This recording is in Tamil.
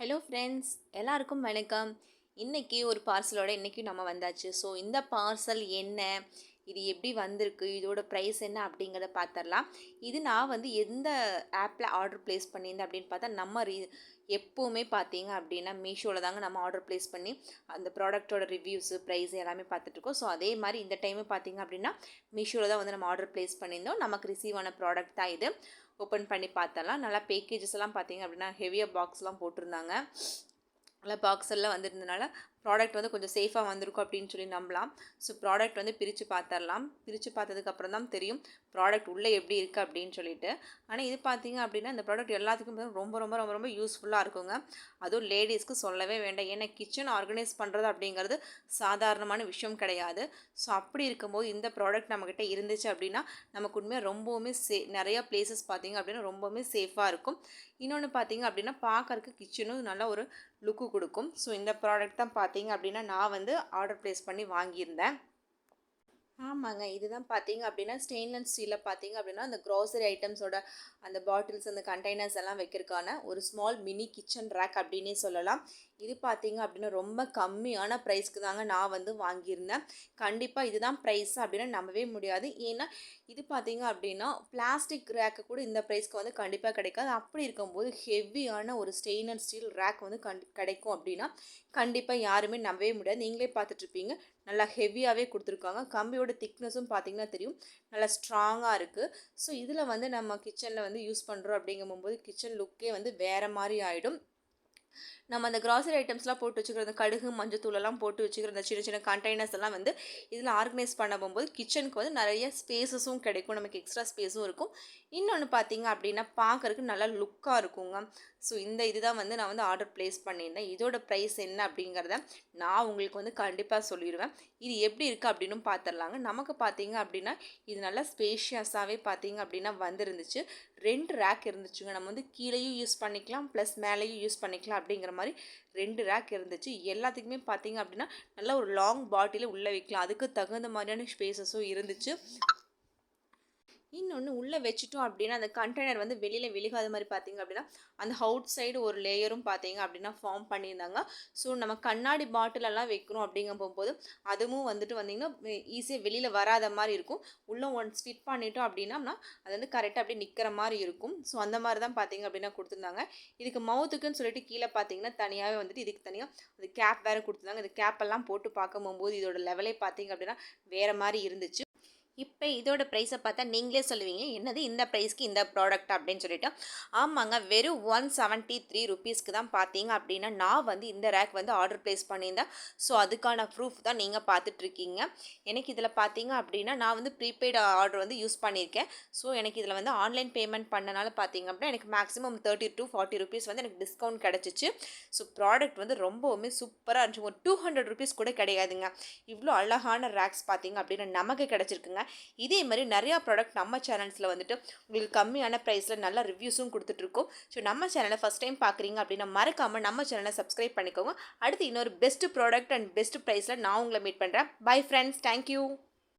ஹலோ ஃப்ரெண்ட்ஸ் எல்லாருக்கும் வணக்கம். இன்றைக்கி ஒரு பார்சலோட இன்றைக்கி நம்ம வந்தாச்சு. ஸோ இந்த பார்சல் என்ன? இது எப்படி வந்திருக்கு? இதோட ப்ரைஸ் என்ன? அப்படிங்கிறத பார்த்துடலாம். இது நான் வந்து எந்த ஆப்பில் ஆர்டர் ப்ளேஸ் பண்ணியிருந்தேன் அப்படின்னு பார்த்தா நம்ம ரீ எப்போவுமே பார்த்தீங்க அப்படின்னா மீஷோவில் தாங்க நம்ம ஆர்டர் ப்ளேஸ் பண்ணி அந்த ப்ராடக்ட்டோட ரிவ்யூஸு ப்ரைஸ் எல்லாமே பார்த்துட்ருக்கோம் ஸோ அதே மாதிரி இந்த டைமு பார்த்தீங்க அப்படின்னா மீஷோவில் தான் வந்து நம்ம ஆர்டர் ப்ளேஸ் பண்ணியிருந்தோம். நமக்கு ரிசீவ் ஆன ப்ராடக்ட் தான் இது. ஓப்பன் பண்ணி பார்த்தலாம் நல்லா பேக்கேஜஸ் எல்லாம் பார்த்தீங்க அப்படின்னா ஹெவியாக பாக்ஸ்லாம் போட்டிருந்தாங்க. நல்லா பாக்ஸ் எல்லாம் வந்திருந்தனால ப்ராடக்ட் வந்து கொஞ்சம் சேஃபாக வந்திருக்கும் அப்படின்னு சொல்லி நம்பலாம். ஸோ ப்ராடக்ட் வந்து பிரித்து பார்த்துடலாம் பிரித்து பார்த்ததுக்கப்புறம் தான் தெரியும் ப்ராடக்ட் உள்ளே எப்படி இருக்குது அப்படின்னு சொல்லிட்டு. ஆனால் இது பார்த்தீங்க அப்படின்னா இந்த ப்ராடக்ட் எல்லாத்துக்கும் ரொம்ப ரொம்ப ரொம்ப ரொம்ப யூஸ்ஃபுல்லாக இருக்குங்க. அதுவும் லேடிஸ்க்கு சொல்லவே வேண்டாம். ஏன்னா கிச்சன் ஆர்கனைஸ் பண்ணுறது அப்படிங்கிறது சாதாரணமான விஷயம் கிடையாது. ஸோ அப்படி இருக்கும்போது இந்த ப்ராடக்ட் நம்மக்கிட்ட இருந்துச்சு அப்படின்னா நமக்கு உண்மையாக ரொம்பவுமே சே நிறையா பிளேசஸ் பார்த்தீங்க அப்படின்னா ரொம்பவுமே சேஃபாக இருக்கும். இன்னொன்று பார்த்தீங்க அப்படின்னா பார்க்கறக்கு கிச்சனும் நல்ல ஒரு லுக்கு கொடுக்கும். ஸோ இந்த ப்ராடக்ட் தான் பார்த்து பார்த்தீங்க அப்படின்னா நான் வந்து ஆர்டர் ப்ளேஸ் பண்ணி வாங்கியிருந்தேன். ஆமாங்க. இதுதான் பார்த்தீங்க அப்படின்னா ஸ்டெயின்லெஸ் ஸ்டீலில் பார்த்தீங்க அப்படின்னா அந்த க்ராசரி ஐட்டம்ஸோட அந்த பாட்டில்ஸ் அந்த கண்டெய்னர்ஸ் எல்லாம் வைக்கிறதுக்கான ஒரு ஸ்மால் மினி கிச்சன் ரேக் அப்படின்னே சொல்லலாம். இது பார்த்தீங்க அப்படின்னா ரொம்ப கம்மியான ப்ரைஸ்க்கு தாங்க நான் வந்து வாங்கியிருந்தேன். கண்டிப்பாக இதுதான் ப்ரைஸ் அப்படின்னா நம்பவே முடியாது. ஏன்னா இது பார்த்தீங்க அப்படின்னா பிளாஸ்டிக் ரேக்கு கூட இந்த ப்ரைஸ்க்கு வந்து கண்டிப்பாக கிடைக்காது. அப்படி இருக்கும்போது ஹெவியான ஒரு ஸ்டெயின்லெஸ் ஸ்டீல் ரேக் வந்து கண்டி கிடைக்கும் அப்படின்னா கண்டிப்பாக யாருமே நம்பவே முடியாது. நீங்களே பார்த்துட்ருப்பீங்க நல்லா ஹெவியாகவே கொடுத்துருக்காங்க. கம்பியோட திக்னஸும் பார்த்தீங்கன்னா தெரியும். நல்லா ஸ்ட்ராங்காக இருக்குது ஸோ இதில் வந்து நம்ம கிச்சனில் வந்து யூஸ் பண்ணுறோம் அப்படிங்கும்போது கிச்சன் லுக்கே வந்து வேறு மாதிரி ஆகிடும் நம்ம அந்த கிராசரி ஐட்டம்ஸ்லாம் போட்டு வச்சுக்கிற அந்த கடுகு மஞ்சத்தூளெல்லாம் போட்டு வச்சுக்கிற அந்த சின்ன சின்ன கண்டெய்னர்ஸ் எல்லாம் வந்து இதில் ஆர்கனைஸ் பண்ண போகும்போது கிச்சனுக்கு வந்து நிறைய ஸ்பேஸஸும் கிடைக்கும். நமக்கு எக்ஸ்ட்ரா ஸ்பேஸும் இருக்கும். இன்னொன்று பார்த்தீங்க அப்படின்னா பார்க்குறதுக்கு நல்லா லுக்காக இருக்குங்க. ஸோ இந்த இதுதான் வந்து நான் வந்து ஆர்டர் ப்ளேஸ் பண்ணியிருந்தேன். இதோட ப்ரைஸ் என்ன அப்படிங்கிறத நான் உங்களுக்கு வந்து கண்டிப்பாக சொல்லிடுவேன் இது எப்படி இருக்குது அப்படின்னு பார்த்துடலாங்க நமக்கு பார்த்தீங்க அப்படின்னா இது நல்லா ஸ்பேஷியஸாகவே பார்த்தீங்க அப்படின்னா வந்துருந்துச்சு. ரெண்டு ரேக் இருந்துச்சுங்க. நம்ம வந்து கீழேயும் யூஸ் பண்ணிக்கலாம் ப்ளஸ் மேலேயும் யூஸ் பண்ணிக்கலாம் அப்படிங்கிற மாதிரி ரெண்டு ரேக் இருந்துச்சு. எல்லாத்துக்குமே பார்த்தீங்க அப்படின்னா நல்லா ஒரு லாங் பாட்டிலே உள்ளே வைக்கலாம். அதுக்கு தகுந்த மாதிரியான ஸ்பேசஸும் இருந்துச்சு. இன்னொன்று உள்ளே வச்சுட்டோம் அப்படின்னா அந்த கண்டெய்னர் வந்து வெளியில் விழுகாத மாதிரி பார்த்தீங்க அப்படின்னா அந்த அவுட் சைடு ஒரு லேயரும் பார்த்தீங்க அப்படின்னா ஃபார்ம் பண்ணியிருந்தாங்க. ஸோ நம்ம கண்ணாடி பாட்டிலெல்லாம் வைக்கணும் அப்படிங்க போகும்போது அதுவும் வந்துட்டு வந்திங்கன்னா ஈஸியாக வெளியில் வராத மாதிரி இருக்கும். உள்ளே ஒன்ஸ் ஃபிட் பண்ணிட்டோம் அப்படின்னா அது வந்து கரெக்டாக அப்படியே நிற்கிற மாதிரி இருக்கும். ஸோ அந்த மாதிரி தான் பார்த்தீங்க அப்படின்னா கொடுத்துருந்தாங்க. இதுக்கு மவுத்துக்குன்னு சொல்லிட்டு கீழே பார்த்தீங்கன்னா தனியாகவே வந்துட்டு இதுக்கு தனியாக அது கேப் வேறு கொடுத்துருந்தாங்க. இந்த கேப்பெல்லாம் போட்டு பார்க்க போகும்போது இதோட லெவலே பார்த்தீங்க அப்படின்னா வேறு மாதிரி இருந்துச்சு. இப்போ இதோட ப்ரைஸை பார்த்தா நீங்களே சொல்லுவீங்க என்னது இந்த ப்ரைஸ்க்கு இந்த ப்ராடக்ட் அப்படின்னு சொல்லிட்டு. ஆமாங்க வெறும் ஒன் செவன்ட்டி த்ரீ ருபீஸ்க்கு தான் பார்த்தீங்க அப்படின்னா நான் வந்து இந்த ரேக் வந்து ஆர்டர் ப்ளேஸ் பண்ணியிருந்தேன். ஸோ அதுக்கான ப்ரூஃப் தான் நீங்கள் பார்த்துட்ருக்கீங்க. எனக்கு இதில் பார்த்தீங்க அப்படின்னா நான் வந்து ப்ரீபெய்டு ஆர்டர் வந்து யூஸ் பண்ணியிருக்கேன். ஸோ எனக்கு இதில் வந்து ஆன்லைன் பேமெண்ட் பண்ணனால பார்த்தீங்க அப்படின்னா எனக்கு maximum thirty to forty rupees வந்து எனக்கு டிஸ்கவுண்ட் கிடச்சிச்சு. ஸோ ப்ராடக்ட் வந்து ரொம்பவுமே சூப்பராக இருந்துச்சு. ஒரு டூ ஹண்ட்ரட் ருபீஸ் கூட கிடையாதுங்க. இவ்வளோ அழகான ரேக்ஸ் பார்த்தீங்க அப்படின்னா நமக்கு கிடச்சிருக்குங்க. இதே மாதிரி நிறையா ப்ராடக்ட் நம்ம சேனல்ஸில் வந்துட்டு உங்களுக்கு கம்மியான ப்ரைஸில் நல்ல ரிவ்யூஸும் கொடுத்துட்ருக்கோம். ஸோ நம்ம சேனலை ஃபஸ்ட் டைம் பார்க்குறீங்க அப்படின்னா மறக்காமல் நம்ம சேனலை சப்ஸ்கிரைப் பண்ணிக்கோங்க. அடுத்து இன்னொரு பெஸ்ட் ப்ராடக்ட் அண்ட் பெஸ்ட் ப்ரைஸில் நான் உங்களை மீட் பண்ணுறேன் பை ஃப்ரெண்ட்ஸ் தேங்க்யூ